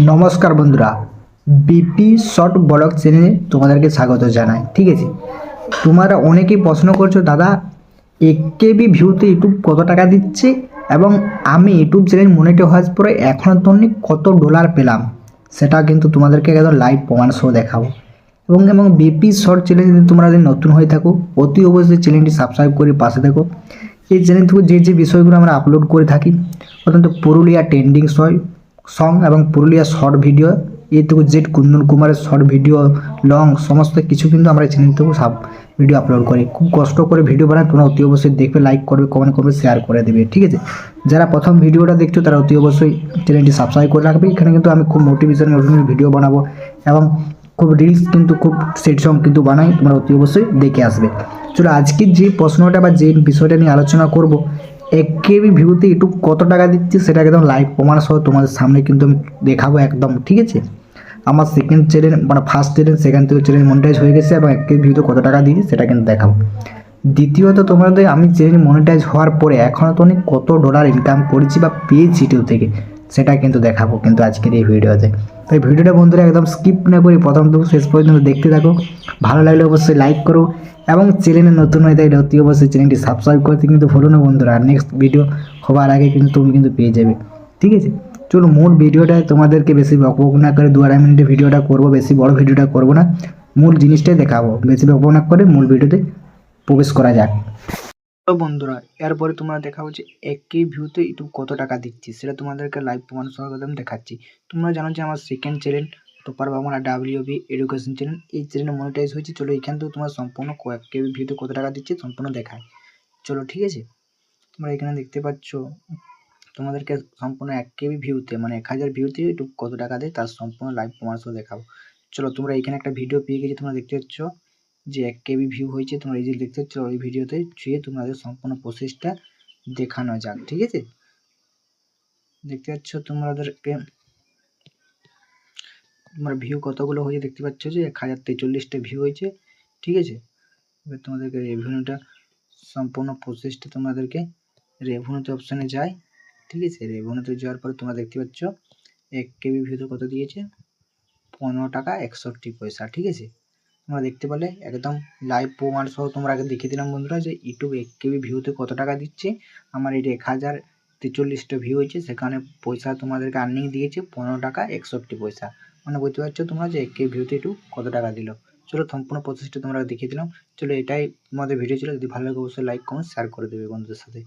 নমস্কার বন্ধুরা BP short blog চ্যানেলে তোমাদেরকে স্বাগত জানাই, ঠিক আছে? তোমরা অনেকেই প্রশ্ন করছ, দাদা একেবি ভিউতে ইউটিউব কত টাকা দিচ্ছে? এবং আমি ইউটিউব চ্যানেল মনিটর হওয়ার পরে এখনও তন্নি কত ডলার পেলাম, সেটা কিন্তু তোমাদেরকে একদম লাইভ প্রমাণ সহ দেখাবো। এবং এবং বিপি শর্ট চ্যানেল যদি তোমরা যদি নতুন হয়ে থাকো, অতি অবশ্যই চ্যানেলটি সাবস্ক্রাইব করে পাশে দেখো এই চ্যানেল থেকে যে যে বিষয়গুলো আমরা আপলোড করে থাকি প্রথমত পুরুলিয়া ট্রেন্ডিং সয় সং এবং পুরুলিয়া শর্ট ভিডিও এ থেকে জেড কুন্দন কুমারের শর্ট ভিডিও লং সমস্ত কিছু কিন্তু আমরা চ্যানেল থেকে সব ভিডিও আপলোড করি। খুব কষ্ট করে ভিডিও বানাই তোমরা অতি অবশ্যই দেখবে লাইক করবে কমেন্ট করবে শেয়ার করে দেবে, ঠিক আছে? যারা প্রথম ভিডিওটা দেখছ, তারা অতি অবশ্যই চ্যানেলটি সাবস্ক্রাইব করে রাখবে। এখানে কিন্তু আমি খুব মোটিভেশনাল ভিডিও বানাবো এবং খুব রিলস কিন্তু খুব সেট সং কিন্তু বানাই, তোমরা অতি অবশ্যই দেখে আসবে। চলো, আজকের যে প্রশ্নটা বা যে বিষয়টা নিয়ে আলোচনা করব এক কেবি ভিউতে ইউটিউব কত টাকা দিচ্ছে সেটা একদম লাইভ প্রমাণ সহ তোমাদের সামনে কিন্তু আমি দেখাবো একদম, ঠিক আছে? আমার সেকেন্ড চ্যানেল মানে ফার্স্ট চ্যানেল সেখান থেকে চ্যানেল মনিটাইজ হয়ে গেছে, এবং এক কেবি ভিউতে কত টাকা দিয়েছে সেটা কিন্তু দেখাবো। দ্বিতীয়ত, তোমাদের আমি চ্যানেল মনিটাইজ হওয়ার পরে এখনও তো অনেক কত ডলার ইনকাম করেছি বা পেয়েছি ইউটিউব থেকে, সেটা কিন্তু দেখাবো কিন্তু আজকের এই ভিডিওতে। তো এই ভিডিওটা বন্ধুরা একদম স্কিপ না করে প্রথম থেকে শেষ পর্যন্ত দেখতে থাকো। ভালো লাগলে অবশ্যই লাইক করো। এবং চ্যানেলে নতুন হয়ে থাকলে অতি অবশ্যই চ্যানেলটি সাবস্ক্রাইব করতে কিন্তু ভুলো না বন্ধুরা, আর নেক্সট ভিডিও হবার আগে কিন্তু তুমি কিন্তু পেয়ে যাবে। ঠিক আছে? চলো মূল ভিডিওটা তোমাদেরকে বেশি বকবক না করে দু আড়াই মিনিটের ভিডিওটা করব, বেশি বড় ভিডিওটা করব না। মূল জিনিসটাই দেখাবো, বেশি বকবক না করে মূল ভিডিওতে প্রবেশ করা যাক। তো বন্ধুরা, এরপরে তোমরা দেখাবো যে একই ভিউতে ইউটিউব কত টাকা দিচ্ছি, সেটা তোমাদেরকে লাইভ প্রমাণ সহ দেখাচ্ছি। তোমরা জানো যে আমার second channel topper Bangla W B education channel এই চ্যানেল মনিটাইজ হয়েছে। চলো এখান থেকে তোমার সম্পূর্ণ কেবি ভিউতে কত টাকা দিচ্ছে সম্পূর্ণ দেখায়। চলো ঠিক আছে? তোমরা এখানে দেখতে পাচ্ছ, তোমাদেরকে সম্পূর্ণ এক কেবি ভিউতে মানে এক হাজার ভিউতে একটু কত টাকা দেয় তার সম্পূর্ণ লাইভ প্রমাণ সহ দেখাবো। চলো তোমরা এখানে একটা ভিডিও পেয়ে গেছি, তোমরা দেখতে পাচ্ছ যে এক কেবি ভিউ হয়েছে। তোমরা এই যে দেখতে পাচ্ছ ওই ভিডিওতে ছুঁয়ে তোমাদের সম্পূর্ণ প্রসেসটা দেখানো যাক, ঠিক আছে? দেখতে পাচ্ছ তোমাদেরকে তোমার ভিউ কতগুলো হয়েছে দেখতে পাচ্ছ যে? এক হাজার তেচল্লিশটা ভিউ হয়েছে, ঠিক আছে? এবার তোমাদেরকে রেভিনিউটা সম্পূর্ণ প্রসেসটা তোমাদেরকে রেভিনিউতে অপশানে যায়, ঠিক আছে? রেভিনিউতে যাওয়ার পরে তোমরা দেখতে পাচ্ছ, এক কেবি ভিউতে কত দিয়েছে? পনেরো টাকা একষট্টি পয়সা, ঠিক আছে? তোমরা দেখতে পেলে, একদম লাইভ প্রমাণ সহ তোমরা আগে দেখিয়ে দিলাম বন্ধুরা যে ইউটিউব এক কেবি ভিউতে কত টাকা দিচ্ছে। আমার এটা এক হাজার তেচল্লিশটা ভিউ হয়েছে, সেখানে পয়সা তোমাদেরকে আর্নিং দিয়েছে পনেরো টাকা একষট্টি পয়সা। মানে বুঝতে পারছ তোমরা যে কে ভিউতে একটু কত টাকা দিল? চলো সম্পূর্ণ প্রসেসটা তোমরা দেখিয়ে দিলাম। চলো এটাই তোমাদের ভিডিও ছিল। যদি ভালো লাগে অবশ্যই লাইক কমেন্ট শেয়ার করে দেবে বন্ধুদের সাথে।